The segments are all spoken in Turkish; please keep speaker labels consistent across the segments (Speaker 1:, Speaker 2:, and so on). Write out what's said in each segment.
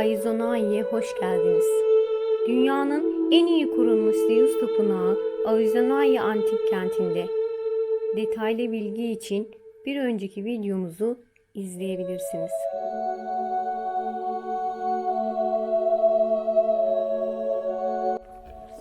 Speaker 1: Arizona'ya hoş geldiniz. Dünyanın en iyi korunmuş Zeus tapınağı Arizona'ya antik kentinde. Detaylı bilgi için bir önceki videomuzu izleyebilirsiniz.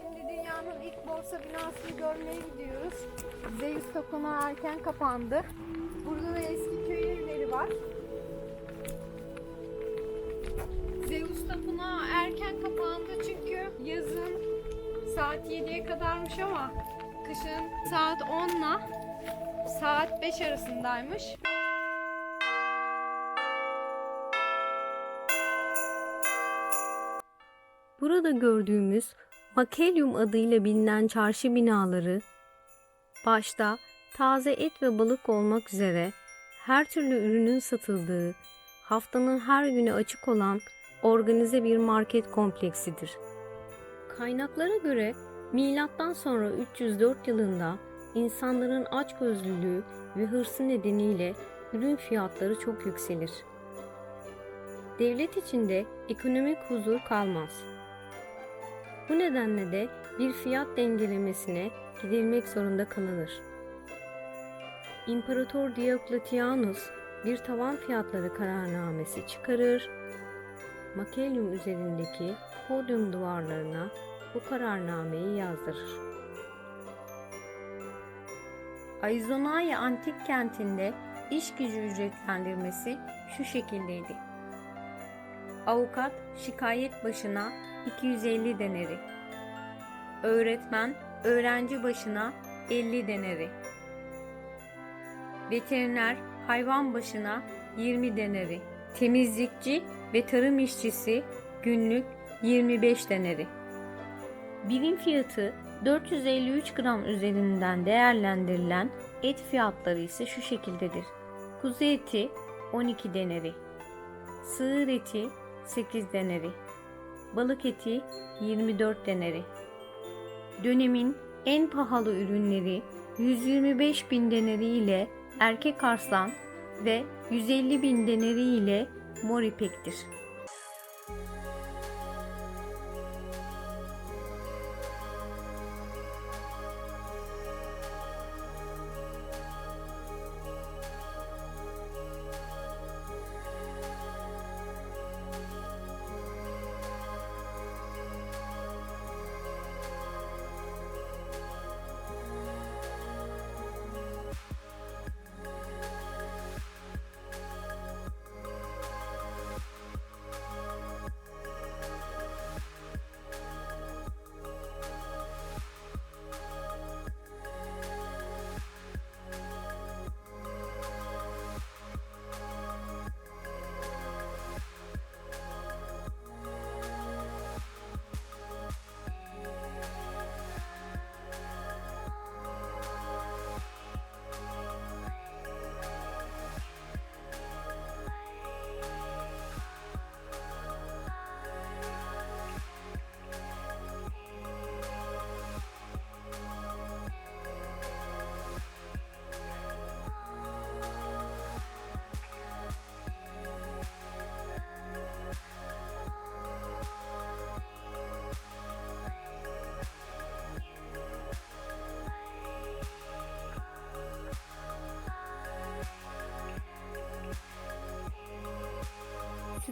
Speaker 2: Şimdi dünyanın ilk borsa binasını görmeye gidiyoruz. Zeus tapınağı erken kapandı. Burada da eski köy evleri var. Zeus tapınağı erken kapandı çünkü yazın saat 7'ye kadarmış ama kışın saat 10 ile saat 5 arasındaymış.
Speaker 1: Burada gördüğümüz Makelyum adıyla bilinen çarşı binaları başta taze et ve balık olmak üzere her türlü ürünün satıldığı, haftanın her günü açık olan organize bir market kompleksidir. Kaynaklara göre milattan sonra 304 yılında insanların açgözlülüğü ve hırsı nedeniyle ürün fiyatları çok yükselir. Devlet içinde ekonomik huzur kalmaz. Bu nedenle de bir fiyat dengelemesine gidilmek zorunda kalınır. İmparator Diocletianus bir tavan fiyatları kararnamesi çıkarır. Makelyum üzerindeki podyum duvarlarına bu kararnameyi yazdırır. Arizona'ya antik kentinde iş gücü ücretlendirmesi şu şekildeydi. Avukat şikayet başına 250 deneri. Öğretmen öğrenci başına 50 deneri. Veteriner hayvan başına 20 deneri. Temizlikçi ve tarım işçisi günlük 25 deneri. Birim fiyatı 453 gram üzerinden değerlendirilen et fiyatları ise şu şekildedir. Kuzu eti 12 deneri. Sığır eti 8 deneri. Balık eti 24 deneri. Dönemin en pahalı ürünleri 125 bin deneri ile erkek arslan ve 150 bin deneri ile mor ipektir.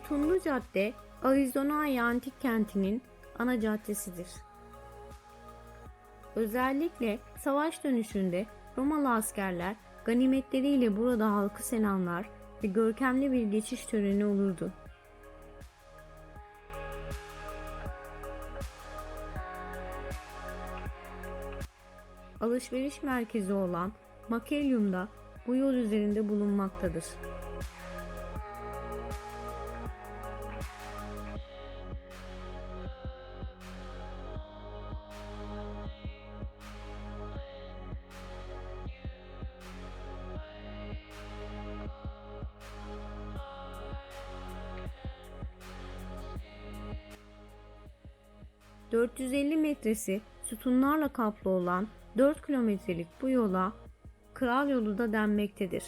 Speaker 1: Sütunlu Cadde, Arizona Antik Kenti'nin ana caddesidir. Özellikle savaş dönüşünde Romalı askerler ganimetleriyle burada halkı selamlar ve görkemli bir geçiş töreni olurdu. Alışveriş merkezi olan Makelyum da bu yol üzerinde bulunmaktadır. 450 metresi sütunlarla kaplı olan 4 kilometrelik bu yola Kral Yolu da denmektedir.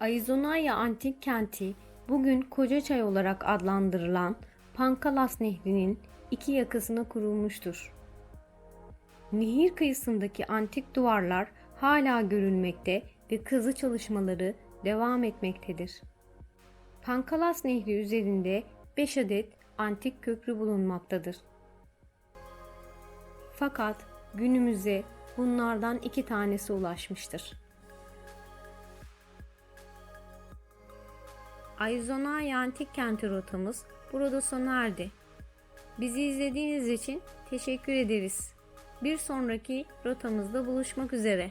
Speaker 1: Ayzonaya Antik Kenti bugün Kocaçay olarak adlandırılan Pankalas Nehri'nin iki yakasına kurulmuştur. Nehir kıyısındaki antik duvarlar hala görülmekte ve kazı çalışmaları devam etmektedir. Pankalas Nehri üzerinde 5 adet antik köprü bulunmaktadır. Fakat günümüze bunlardan iki tanesi ulaşmıştır. Arizona Antik Kenti rotamız burada sona erdi. Bizi izlediğiniz için teşekkür ederiz. Bir sonraki rotamızda buluşmak üzere.